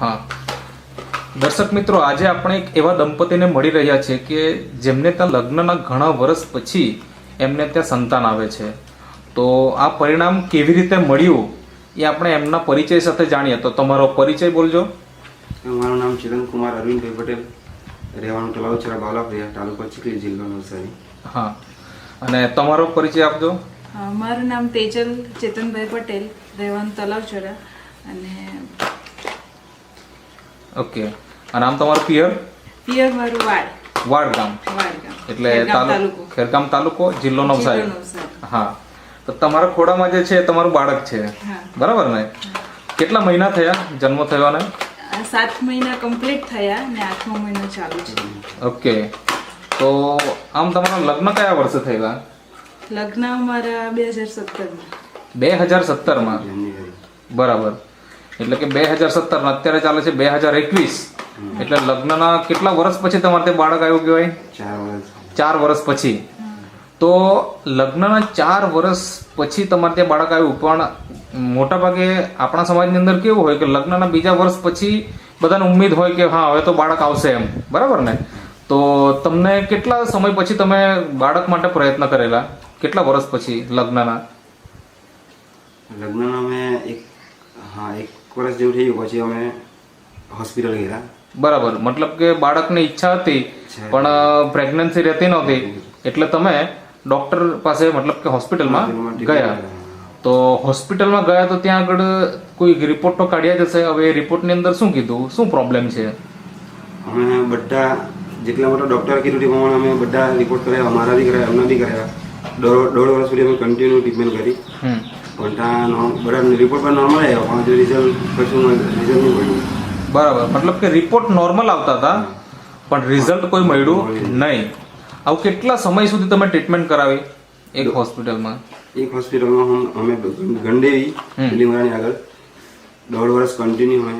હા. દર્શક મિત્રો આજે આપણે એક એવા દંપતીને મળી રહ્યા છે કે જેમને ત્યાં લગ્નના ઘણા વર્ષ પછી એમને ત્યાં સંતાન આવે છે. તો આ પરિણામ કેવી રીતે મળ્યું એ આપણે એમના પરિચય સાથે જાણીએ. તો તમારો પરિચય બોલજો. મારું નામ ચિરંગ કુમાર અરવિંદભાઈ પટેલ. રહેવાનું તલાવચરા બાલાપ્રિયા તાલુકો ચીખલી જિલ્લો નવસારી. હા. અને તમારો પરિચય આપજો. મારું નામ તેજલ ચેતનભાઈ પટેલ. રહેવાનું તલાવચોરા અને ઓકે. અને આમ તમારું પિયર? પિયર મારું વાડ. વાડ ગામ વાડ ગામ એટલે ખેરગામ તાલુકો ખેરગામ તાલુકો જિલ્લો નવસારી. હા. તો તમારા ખોડામાં જે છે તમારું બાળક છે. બરાબર ને? કેટલા મહિના થયા જન્મ થયો ને સાત મહિના કમ્પ્લીટ થયા ને આઠમો મહિનો ચાલુ છે. ઓકે. તો આમ તમારા લગ્ન કયા વર્ષે થયેલા? લગ્ન અમારા બે હજાર સત્તરમાં. બે હજાર સત્તરમાં. બરાબર. એટલે કે બે હજાર સત્તર અત્યારે ચાલે છે બે હજાર એકવીસ. એટલે લગ્નના કેટલા વર્ષ પછી તમારે તે બાળક આવ્યું કહેવાય? ચાર વર્ષ. પછી. તો લગ્નના ચાર વર્ષ પછી તમારે ત્યાં બાળક આવ્યું. પણ મોટા ભાગે આપણા સમાજની અંદર કેવું હોય કે લગ્નના બીજા વર્ષ પછી બધાને ઉમ્મીદ હોય કે હા હવે તો બાળક આવશે એમ. બરાબર ને? તો તમને કેટલા સમય પછી તમે બાળક માટે પ્રયત્ન કરેલા? કેટલા વર્ષ પછી લગ્નના? લગ્નના મેં એક હા એક વર્ષ જેવું થઈ ગયું પછી અમે હોસ્પિટલ ગયા બરાબર. મતલબ કે બાળકની ઈચ્છા હતી પણ પ્રેગ્નન્સી રહેતી નહોતી. એટલે તમે ડોક્ટર પાસે મતલબ કે હોસ્પિટલમાં ગયા. તો હોસ્પિટલમાં ગયા તો ત્યાં આગળ કોઈ રિપોર્ટ તો કાઢ્યા જ હશે. હવે રિપોર્ટની અંદર શું કીધું? શું પ્રોબ્લેમ છે? અમે બધા જેટલા મોટા ડોક્ટર કીધું તે પ્રમાણે અમે બધા રિપોર્ટ કર્યા. અમારા બી કર્યા એમના બી કર્યા. દોઢ દોઢ વર્ષ સુધી અમે કન્ટિન્યુ ટ્રીટમેન્ટ કરી. નો- બધા રિપોર્ટ પણ નોર્મલ આવ્યો પણ હજુ રિઝલ્ટ કશું રિઝલ્ટ નહીં મળ્યું. બરાબર મતલબ કે રિપોર્ટ નોર્મલ આવતા હતા પણ રિઝલ્ટ કોઈ મળ્યું નહીં. આવું કેટલા સમય સુધી તમે ટ્રીટમેન્ટ કરાવી એક હોસ્પિટલમાં એક હોસ્પિટલમાં અમે ગંડેવી લીમરાની આગળ. દોઢ વર્ષ કન્ટિન્યુ હોય.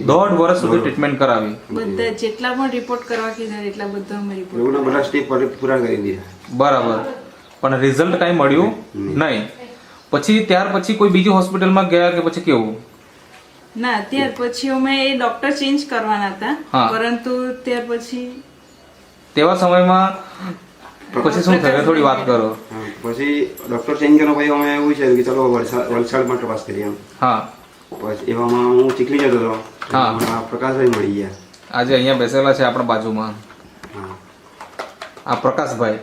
દોઢ વર્ષ સુધી ટ્રીટમેન્ટ કરાવી. બધા. જેટલા પણ રિપોર્ટ કરવા કીધા એટલા બધા અમે રિપોર્ટ બધા સ્ટેપ પૂરા કરી દીધા. બરાબર. પણ રિઝલ્ટ કાંઈ મળ્યું નહીં. પછી ત્યાર પછી કોઈ બીજી હોસ્પિટલમાં ગયા કે પછી કેવું? ના ત્યાર પછી અમે એ ડોક્ટર ચેન્જ કરવાના હતા. હા. પરંતુ ત્યાર પછી તેવા સમયમાં પછી શું થયું? થોડી વાત કરો. પછી ડોક્ટર ચેન્જ કર્યા પછી અમે એવું છે કે ચલો વલસાડ વલસાડમાં તપાસ કરીએ એમ. હા. પછી એવામાં હું ચીખલી જતો હતો. હા. પ્રકાશભાઈ મળી ગયા. આજે અહીંયા બેસેલા છે આપણા બાજુમાં. હા. આ પ્રકાશભાઈ.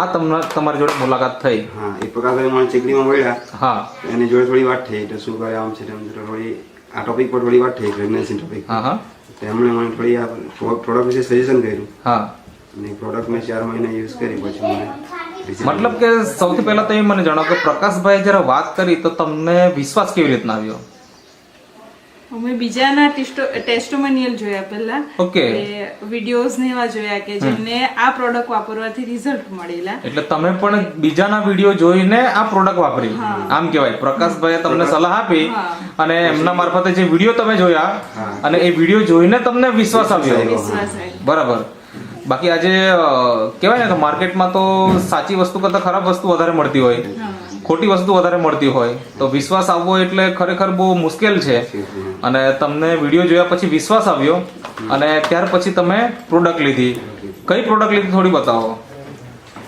આ તમને તમારી જોડે મુલાકાત થઈ. હા એ પ્રકાશભાઈ મને ચીકડીમાં મળ્યા. હા. એની જોડે થોડી વાત થઈ એટલે શું કરે આમ છે તેમ થોડી આ ટોપિક પર થોડી વાત થઈ પ્રેગ્નન્સી ટોપિક હા હા. તેમણે મને થોડી આ પ્રોડક્ટ વિશે સજેશન કર્યું. હા. અને પ્રોડક્ટ મેં ચાર મહિના યુઝ કરી પછી મને મતલબ કે સૌથી પહેલા તમે મને જણાવો કે પ્રકાશભાઈ જ્યારે વાત કરી તો તમને વિશ્વાસ કેવી રીતના આવ્યો? અમે બીજાના ટેસ્ટોમેનિયલ જોયા પહેલા. ઓકે. વિડીયોઝ ને એવા જોયા કે જેમને આ પ્રોડક્ટ વાપરવાથી રિઝલ્ટ મળેલા. એટલે તમે પણ બીજાના વીડિયો જોઈને આ પ્રોડક્ટ વાપરી. આમ કહેવાય. પ્રકાશભાઈએ તમને સલાહ આપી અને એમના મારફતે જે વીડિયો તમે જોયા અને એ વીડિયો જોઈને તમને વિશ્વાસ આવ્યો. બરાબર. બાકી આજે કહેવાય ને કે માર્કેટમાં તો સાચી વસ્તુ કરતાં ખરાબ વસ્તુ વધારે મળતી હોય. ખોટી વસ્તુ વધારે મળતી હોય તો વિશ્વાસ આવવો એટલે ખરેખર બહુ મુશ્કેલ છે. અને તમને વીડિયો જોયા પછી વિશ્વાસ આવ્યો અને ત્યાર પછી તમે પ્રોડક્ટ લીધી. કઈ પ્રોડક્ટ લીધી થોડી બતાવો.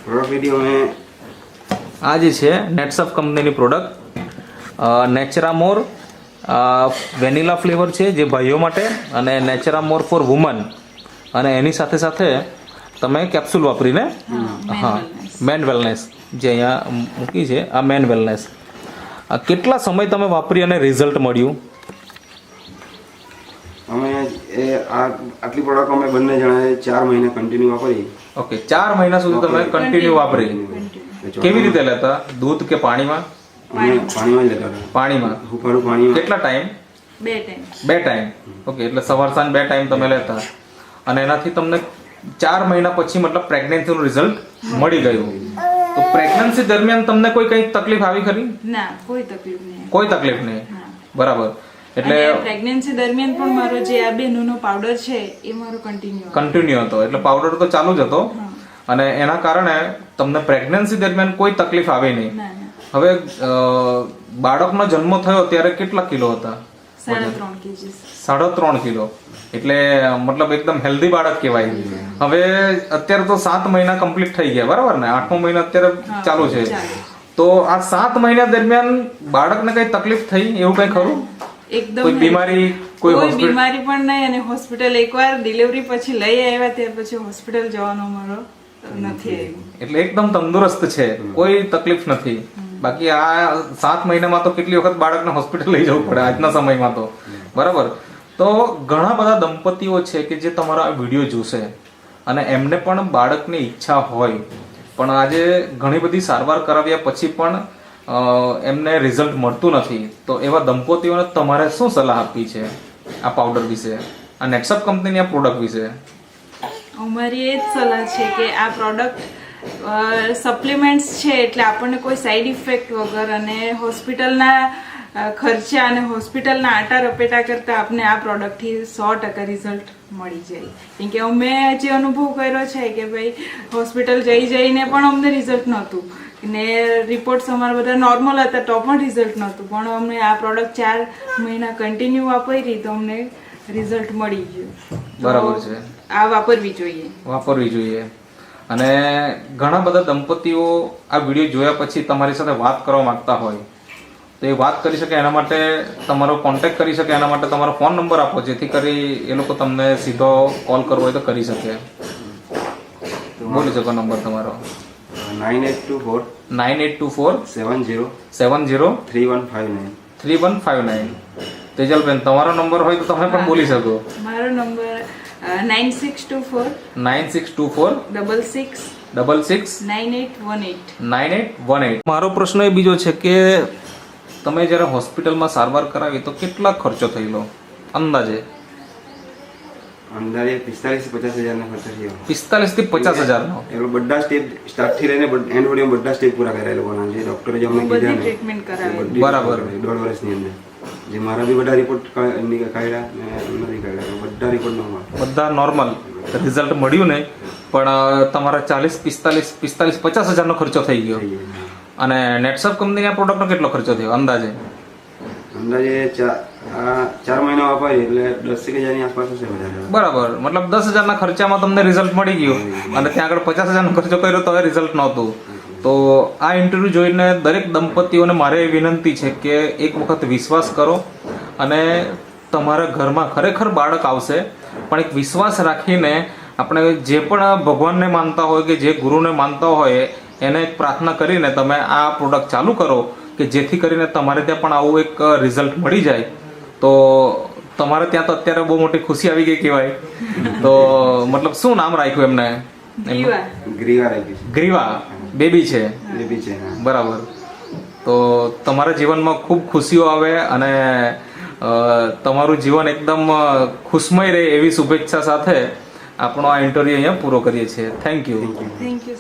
પ્રોડક્ટ વીડિયો અમે આ જે છે નેટસફ કંપનીની પ્રોડક્ટ નેચરામોર વેનીલા ફ્લેવર છે જે ભાઈઓ માટે અને નેચરામોર ફોર વુમન અને એની સાથે સાથે તમે કેપ્સ્યુલ વાપરીને? હા મેન વેલનેસ જે અહીંયા મૂકી છે આ મેન વેલનેસ આ કેટલા સમય તમે વાપરી અને રિઝલ્ટ મળ્યું? અમે એ આ આટલી પ્રોડક્ટ અમે બંને જણાએ ચાર મહિના કન્ટિન્યુ વાપરી. ઓકે ચાર મહિના સુધી તમે કન્ટિન્યુ વાપરી. કેવી રીતે લેતા? દૂધ કે પાણીમાં? પાણીમાં જ લેતા પાણીમાં. હુફાળું પાણીમાં. કેટલા ટાઈમ બે ટાઈમ બે ટાઈમ ઓકે એટલે સવાર સાંજ બે ટાઈમ તમે લેતા. અને એનાથી તમને ચાર મહિના પછી મતલબ પ્રેગ્નન્સીનું રિઝલ્ટ મળી ગયું. તો પ્રેગ્નન્સી દરમિયાન તમને કોઈ કઈ તકલીફ આવી ખરી? ના કોઈ તકલીફ નહીં. કોઈ તકલીફ નહીં? બરાબર. એટલે પ્રેગ્નન્સી દરમિયાન પણ મારો જે આ બેનુનો પાવડર છે એ મારો કન્ટિન્યુ કન્ટિન્યુ હતો. એટલે પાવડર તો ચાલુ જ હતો. અને એના કારણે તમને પ્રેગ્નન્સી દરમિયાન કોઈ તકલીફ આવી નહીં. હવે બાળકનો જન્મ થયો ત્યારે કેટલા કિલો હતા? સાડા ત્રણ કિલો. એટલે મતલબ એકદમ હેલ્ધી બાળક કહેવાય. હવે અત્યારે તો સાત મહિના કમ્પ્લીટ થઈ ગયા. બરાબર ને? આઠમો મહિનો અત્યારે ચાલુ છે. તો આ સાત મહિના દરમિયાન બાળકને કઈ તકલીફ થઈ? એવું કઈ ખરું? એકદમ કોઈ બીમારી કોઈ કોઈ બીમારી પણ નહીં અને હોસ્પિટલ એકવાર ડિલિવરી પછી લઈ આવ્યા ત્યાર પછી હોસ્પિટલ જવાનો મારો નથી એટલે એકદમ તંદુરસ્ત છે. કોઈ તકલીફ નથી. બાકી આ સાત મહિનામાં તો કેટલી વખત બાળકને હોસ્પિટલ લઈ જવું પડે આજના સમયમાં તો. બરાબર? તો ઘણા બધા દંપતીઓ છે કે જે તમારા વીડિયો જોશે અને એમને પણ બાળકની ઈચ્છા હોય. પણ આજે ઘણી બધી સારવાર કરાવ્યા પછી પણ એમને રિઝલ્ટ મળતું નથી. તો એવા દંપતીઓને તમારે શું સલાહ આપવી છે આ પાવડર વિશે? આ નેક્સઅપ કંપનીની આ પ્રોડક્ટ વિશે? અમારી એ જ સલાહ છે કે આ પ્રોડક્ટ સપ્લિમેન્ટ્સ છે એટલે આપણને કોઈ સાઈડ ઇફેક્ટ વગર અને હોસ્પિટલના ખર્ચા અને હોસ્પિટલના આટા રપેટા કરતાં આપણે આ પ્રોડક્ટથી સો ટકા રિઝલ્ટ મળી જાય. કેમ કે મેં જે અનુભવ કર્યો છે કે ભાઈ હોસ્પિટલ જઈ જઈને પણ અમને રિઝલ્ટ નહોતું. ને રિપોર્ટ્સ અમારા બધા નોર્મલ હતા તો પણ રિઝલ્ટ નહોતું. પણ અમને આ પ્રોડક્ટ ચાર મહિના કન્ટિન્યુ વાપરી તો અમને રિઝલ્ટ મળી ગયું. બરાબર છે. આ વાપરવી જોઈએ. વાપરવી જોઈએ. અને ઘણા બધા દંપતીઓ આ વીડિયો જોયા પછી તમારી સાથે વાત કરવા માંગતા હોય તો એ વાત કરી શકે એના માટે તમારો કોન્ટેક્ટ કરી શકે એના માટે તમારો ફોન નંબર આપો જેથી કરી એ લોકો તમને સીધો કોલ કરવો હોય તો કરી શકે. બોલી શકો નંબર તમારો. Nine eight two four nine eight two four seven zero seven zero three one five nine three one five nine Tejalben તમારો નંબર હોય તો તમે પણ બોલી શકો. મારો નંબર મારો પ્રશ્ન એ બીજો છે કે તમે જ્યારે હોસ્પિટલમાં સારવાર કરાવી તો કેટલા ખર્ચો થયેલો અંદાજે અંદાજે પિસ્તાલીસ પચાસ હજારનો ખર્ચો પિસ્તાલીસથી પચાસ હજારનો એ બધા સ્ટેપ સ્ટાર્ટથી લઈને એન્ડ બધા સ્ટેપ પૂરા કર્યા લોકોના બરાબર. દોઢ વર્ષની અંદર જે મારા બી બધા રિપોર્ટ બધા નોર્મલ રિઝલ્ટ મળ્યું નહીં પણ તમારા ચાલીસ પિસ્તાલીસ પિસ્તાલીસ પચાસ હજારનો ખર્ચો થઈ ગયો. અને નેટસપ કંપનીના પ્રોડક્ટનો કેટલો ખર્ચો થયો અંદાજે? અંદાજે ચાર મહિના વાપરી એટલે દસ હજારની આસપાસ હશે બરાબર. મતલબ દસ હજારના ખર્ચામાં તમને રિઝલ્ટ મળી ગયું. અને ત્યાં આગળ પચાસ હજારનો ખર્ચો કર્યો તો રિઝલ્ટ નહોતું. તો આ ઇન્ટરવ્યૂ જોઈને દરેક દંપતીઓને મારે એ વિનંતી છે કે એક વખત વિશ્વાસ કરો અને તમારા ઘરમાં ખરેખર બાળક આવશે પણ એક વિશ્વાસ રાખીને આપણે જે પણ ભગવાનને માનતા હોય કે જે ગુરુને માનતા હોય એને એક પ્રાર્થના કરીને તમે આ પ્રોડક્ટ ચાલુ કરો કે જેથી કરીને તમારે ત્યાં પણ આવું એક રિઝલ્ટ મળી જાય. તો તમારે ત્યાં તો અત્યારે બહુ મોટી ખુશી આવી ગઈ કહેવાય. તો મતલબ શું નામ રાખ્યું એમને? ગ્રીવા. ગ્રીવા બેબી છે? બેબી છે બરાબર. તો તમારા જીવનમાં ખૂબ ખુશીઓ આવે અને તમારું જીવન એકદમ ખુશમય રહે એવી શુભેચ્છા સાથે આપણો આ ઇન્ટરવ્યુ અહીંયા પૂરો કરીએ છીએ. Thank you thank you